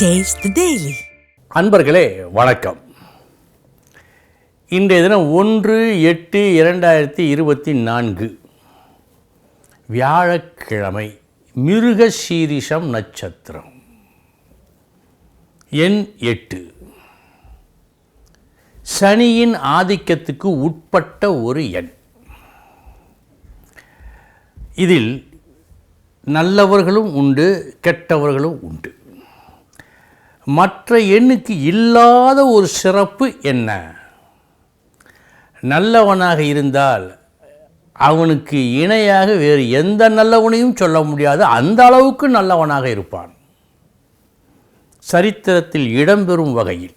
Taste அன்பர்களே வணக்கம். இன்றைய தினம் ஒன்று எட்டு இரண்டாயிரத்தி இருபத்தி நான்கு. வியாழக்கிழமை மிருக சீரிஷம் நட்சத்திரம். எண் எட்டு. சனியின் ஆதிக்கத்துக்கு உட்பட்ட ஒரு எண். இதில் நல்லவர்களும் உண்டு கெட்டவர்களும் உண்டு. மற்ற எண்ணுக்கு இல்லாத ஒரு சிறப்பு என்ன? நல்லவனாக இருந்தால் அவனுக்கு இணையாக வேறு எந்த நல்லவனையும் சொல்ல முடியாது. அந்த அளவுக்கு நல்லவனாக இருப்பான். சரித்திரத்தில் இடம்பெறும் வகையில்.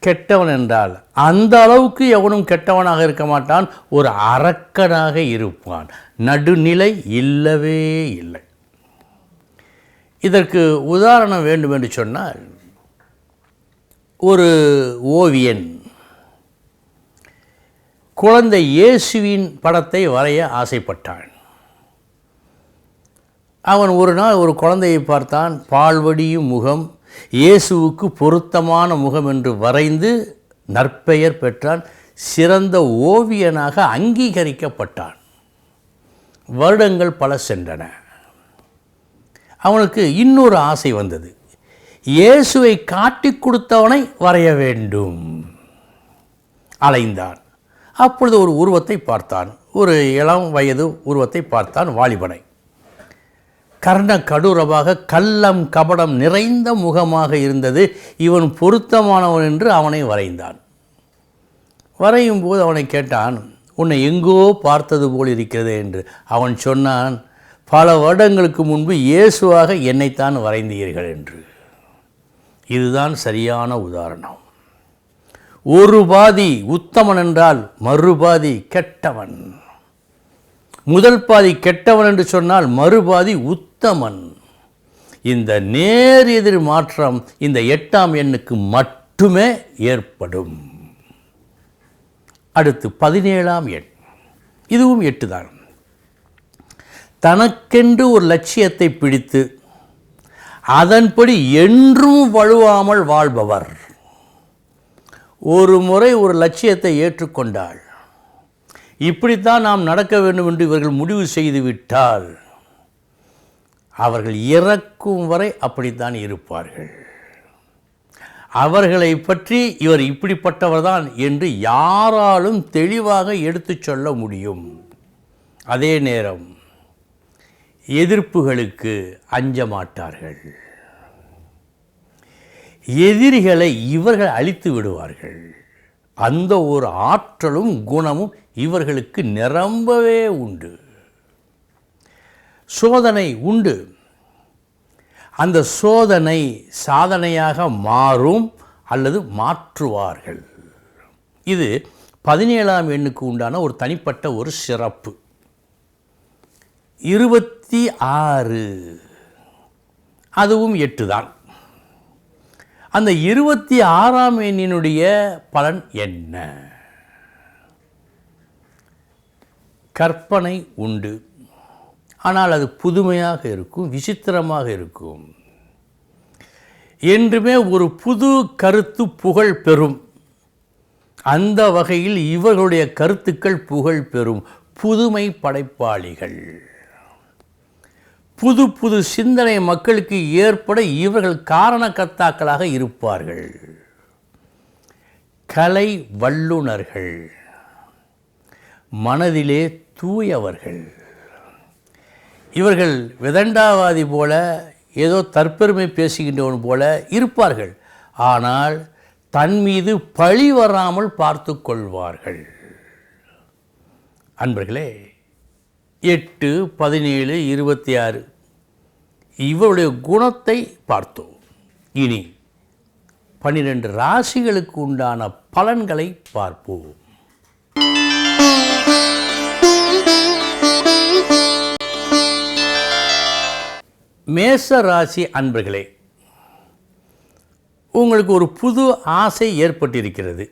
கெட்டவன் என்றால் அந்த அளவுக்கு எவனும் கெட்டவனாக இருக்க மாட்டான். ஒரு அரக்கனாக இருப்பான். நடுநிலை இல்லவே இல்லை. இதற்கு உதாரணம் வேண்டும் என்று சொன்னால் ஒரு ஓவியன் குழந்தை இயேசுவின் படத்தை வரைய ஆசைப்பட்டான். அவன் ஒரு நாள் ஒரு குழந்தையை பார்த்தான் பால்வடியும் முகம் இயேசுவுக்கு பொருத்தமான முகம் என்று வரைந்து நற்பெயர் பெற்றான் சிறந்த ஓவியனாக அங்கீகரிக்கப்பட்டான். வருடங்கள் பல சென்றன. அவனுக்கு இன்னொரு ஆசை வந்தது. இயேசுவை காட்டி கொடுத்தவனை வரைய வேண்டும். அலைந்தான். அப்பொழுது ஒரு உருவத்தை பார்த்தான். ஒரு இளம் வயது உருவத்தை பார்த்தான் வாலிபனை. கர்ண கடூரமாக கள்ளம் கபடம் நிறைந்த முகமாக இருந்தது. இவன் பொருத்தமானவன் என்று அவனை வரைந்தான். வரையும் போது அவனை கேட்டான் உன்னை எங்கோ பார்த்தது போல் இருக்கிறது என்று. அவன் சொன்னான் பல வருடங்களுக்கு முன்பு இயேசுவாக என்னைத்தான் வரைந்தீர்கள் என்று. இதுதான் சரியான உதாரணம். ஒரு பாதி உத்தமன் என்றால் மறுபாதி கெட்டவன். முதல் பாதி கெட்டவன் என்று சொன்னால் மறுபாதி உத்தமன். இந்த நேர் எதிர் மாற்றம் இந்த எட்டாம் எண்ணுக்கு மட்டுமே ஏற்படும். அடுத்து பதினேழாம் எண். இதுவும் எட்டு தான் தனக்கென்று ஒரு லட்சியத்தை பிடித்து அதன்படி என்றும் வழுவாமல் வாழ்பவர். ஒரு முறை ஒரு லட்சியத்தை ஏற்றுக்கொண்டாள். இப்படித்தான் நாம் நடக்க வேண்டும் என்று இவர்கள் முடிவு செய்துவிட்டால் அவர்கள் இறக்கும் வரை அப்படித்தான் இருப்பார்கள். அவர்களை பற்றி இவர் இப்படிப்பட்டவர்தான் என்று யாராலும் தெளிவாக எடுத்துச் சொல்ல முடியும். அதே நேரம் எதிர்ப்புகளுக்கு அஞ்ச மாட்டார்கள் எதிரிகளை இவர்கள் அழித்து விடுவார்கள். அந்த ஒரு ஆற்றலும் குணமும் இவர்களுக்கு நிரம்பவே உண்டு. சோதனை உண்டு. அந்த சோதனை சாதனையாக மாறும் அல்லது மாற்றுவார்கள். இது பதினேழாம் எண்ணுக்கு உண்டான ஒரு தனிப்பட்ட ஒரு சிறப்பு. இருபத்தி ஆறு. அதுவும் எட்டு தான் அந்த இருபத்தி ஆறாம் எண்ணினுடைய பலன் என்ன? கற்பனை உண்டு. ஆனால் அது புதுமையாக இருக்கும் விசித்திரமாக இருக்கும். என்றுமே ஒரு புது கருத்து புகழ் பெறும். அந்த வகையில் இவர்களுடைய கருத்துக்கள் புகழ் பெறும் புதுமை படைப்பாளிகள். புது புது சிந்தனை மக்களுக்கு ஏற்பட இவர்கள் காரணக்கர்த்தாக்களாக இருப்பார்கள். கலை வல்லுனர்கள் மனதிலே தூயவர்கள். இவர்கள் விதண்டாவாதி போல ஏதோ தற்பெருமை பேசுகின்றவன் போல இருப்பார்கள். ஆனால் தன் மீது பழி வராமல் பார்த்து கொள்வார்கள். அன்பர்களே எட்டு பதினேழு இருபத்தி ஆறு. இவருடைய குணத்தை பார்த்தோம். இனி பன்னிரெண்டு ராசிகளுக்கு உண்டான பலன்களை பார்ப்போம். மேச ராசி அன்பர்களே உங்களுக்கு ஒரு புது ஆசை ஏற்பட்டிருக்கிறது.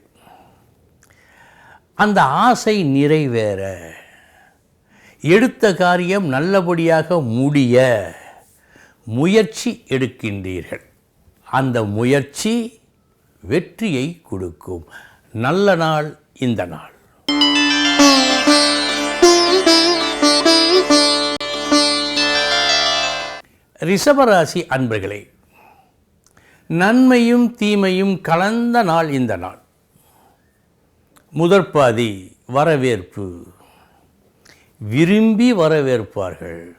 அந்த ஆசை நிறைவேற. எடுத்த காரியம் நல்லபடியாக முடிய முயற்சி எடுக்கின்றீர்கள். அந்த முயற்சி வெற்றியை கொடுக்கும். நல்ல நாள் இந்த நாள். ரிஷபராசி அன்பர்களே நன்மையும் தீமையும் கலந்த நாள் இந்த நாள். முதற்பாதி வரவேற்பு. விரும்பி வரவேற்பார்கள்.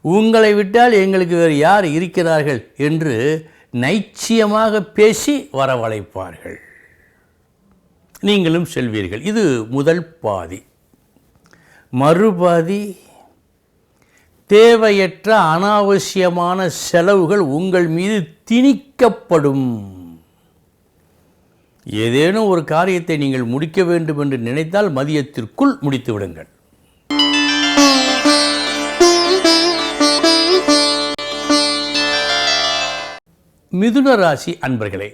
உங்களை விட்டால் எங்களுக்கு வேறு யார் இருக்கிறார்கள் என்று நைச்சியமாக பேசி வரவழைப்பார்கள். நீங்களும் செல்வீர்கள். இது முதல் பாதி. மறுபாதி தேவையற்ற அனாவசியமான செலவுகள் உங்கள் மீது திணிக்கப்படும். ஏதேனும் ஒரு காரியத்தை நீங்கள் முடிக்க வேண்டும் என்று நினைத்தால் மதியத்திற்குள் முடித்து விடுங்கள். மிதுன ராசி அன்பர்களே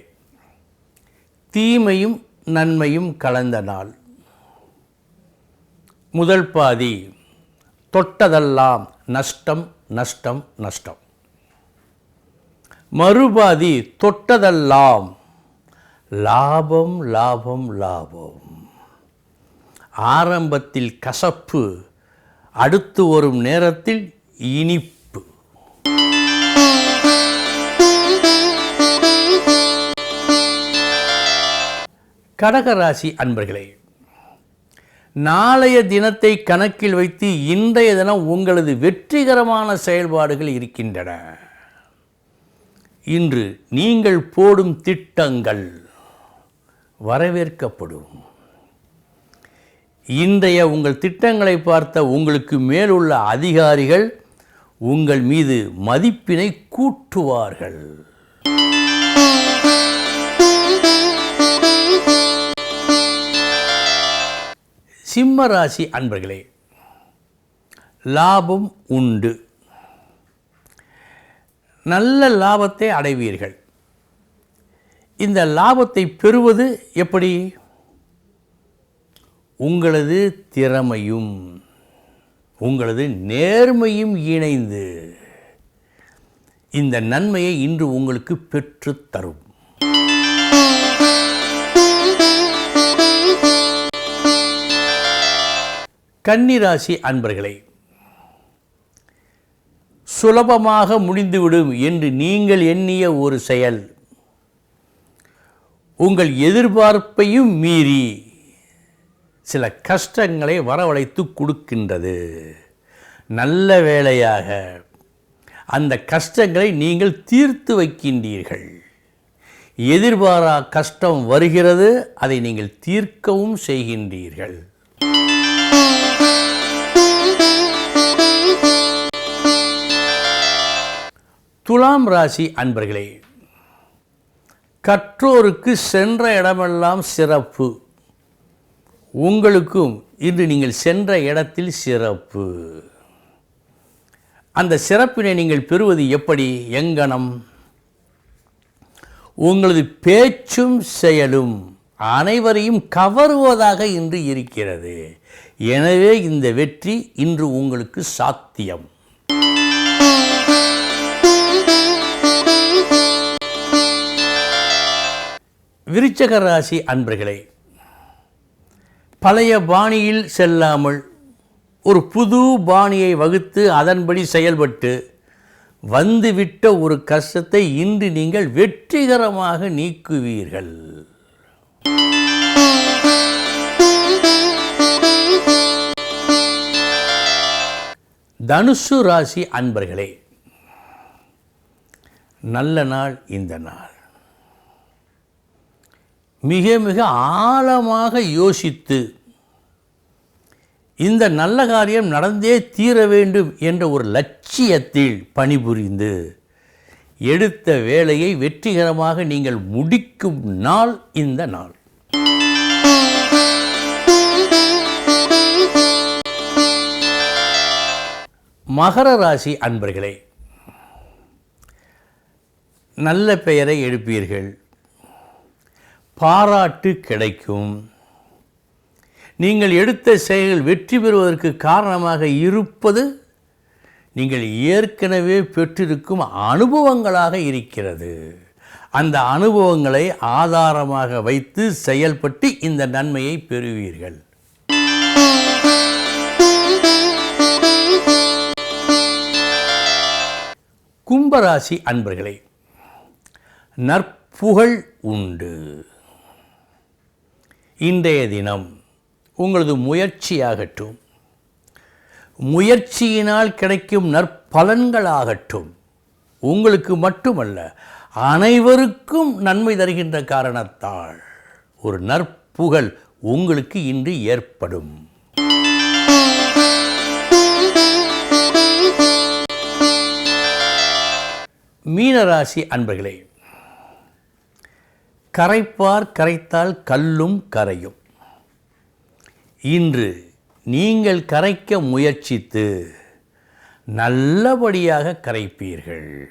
தீமையும் நன்மையும் கலந்த நாள். முதல் பாதி தொட்டதெல்லாம் நஷ்டம் நஷ்டம் நஷ்டம். மறுபாதி தொட்டதெல்லாம் லாபம் லாபம் லாபம். ஆரம்பத்தில் கசப்பு அடுத்து வரும் நேரத்தில் இனிப்பு. கடகராசி அன்பர்களே நாளைய தினத்தை கணக்கில் வைத்து இன்றைய தினம் உங்களது வெற்றிகரமான செயல்பாடுகள் இருக்கின்றன. இன்று நீங்கள் போடும் திட்டங்கள். வரவேற்கப்படும். இன்றைய உங்கள் திட்டங்களை பார்த்த உங்களுக்கு மேலுள்ள அதிகாரிகள் உங்கள் மீது மதிப்பினை கூட்டுவார்கள். சிம்ம ராசி அன்பர்களே லாபம் உண்டு. நல்ல லாபத்தை அடைவீர்கள். இந்த லாபத்தை பெறுவது எப்படி? உங்களது திறமையும் உங்களது நேர்மையும் இணைந்து இந்த நன்மையை இன்று உங்களுக்கு பெற்று தரும். கன்னிராசி அன்பர்களே சுலபமாக முடிந்துவிடும் என்று நீங்கள் எண்ணிய ஒரு செயல். உங்கள் எதிர்பார்ப்பையும் மீறி சில கஷ்டங்களை வரவழைத்து கொடுக்கின்றது. நல்ல வேளையாக அந்த கஷ்டங்களை நீங்கள் தீர்த்து வைக்கின்றீர்கள். எதிர்பாரா கஷ்டம் வருகிறது அதை நீங்கள் தீர்க்கவும் செய்கின்றீர்கள். துலாம் ராசி அன்பர்களே கற்றோருக்கு சென்ற இடமெல்லாம் சிறப்பு. உங்களுக்கும் இன்று நீங்கள் சென்ற இடத்தில் சிறப்பு. அந்த சிறப்பினை நீங்கள் பெறுவது எப்படி? எங்கனம்? உங்களது பேச்சும் செயலும் அனைவரையும் கவருவதாக இன்று இருக்கிறது. எனவே இந்த வெற்றி இன்று உங்களுக்கு சாத்தியம். விருச்சக ராசி அன்பர்களே பழைய பாணியில் செல்லாமல் ஒரு புது பாணியை வகுத்து அதன்படி செயல்பட்டு வந்துவிட்ட ஒரு கஷ்டத்தை இன்று நீங்கள் வெற்றிகரமாக நீக்குவீர்கள். தனுசு ராசி அன்பர்களே நல்ல நாள் இந்த நாள். மிக மிக ஆழமாக யோசித்து இந்த நல்ல காரியம் நடந்தே தீர வேண்டும் என்ற ஒரு லட்சியத்தில் பணிபுரிந்து எடுத்த வேலையை வெற்றிகரமாக நீங்கள் முடிக்கும் நாள் இந்த நாள். மகர ராசி அன்பர்களே நல்ல பெயரை எடுப்பீர்கள் பாராட்டு கிடைக்கும். நீங்கள் எடுத்த செயல்கள் வெற்றி பெறுவதற்கு காரணமாக இருப்பது நீங்கள் ஏற்கனவே பெற்றிருக்கும் அனுபவங்களாக இருக்கிறது. அந்த அனுபவங்களை ஆதாரமாக வைத்து செயல்பட்டு இந்த நன்மையை பெறுவீர்கள். கும்பராசி அன்பர்களே நற்புகழ் உண்டு. இன்றைய தினம் உங்களது முயற்சியாகட்டும். முயற்சியினால் கிடைக்கும் நற்பலன்களாகட்டும். உங்களுக்கு மட்டுமல்ல அனைவருக்கும் நன்மை தருகின்ற காரணத்தால் ஒரு நற்புகழ் உங்களுக்கு இன்று ஏற்படும். மீனராசி அன்பர்களே கரைப்பார் கரைத்தால் கல்லும் கரையும். இன்று நீங்கள் கரைக்க முயற்சித்து நல்லபடியாக கரைப்பீர்கள்.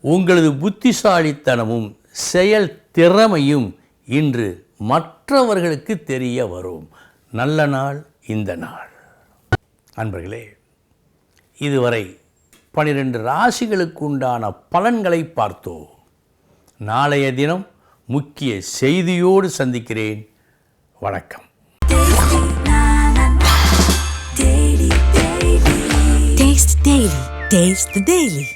உங்களது புத்திசாலித்தனமும் செயல் திறமையும் இன்று மற்றவர்களுக்கு தெரிய வரும். நல்ல நாள் இந்த நாள். அன்பர்களே இதுவரை பனிரெண்டு ராசிகளுக்கு உண்டான பலன்களை பார்த்தோம். நாளைய தினம் முக்கிய செய்தியோடு சந்திக்கிறேன் வணக்கம் Taste Daily. Taste the Daily.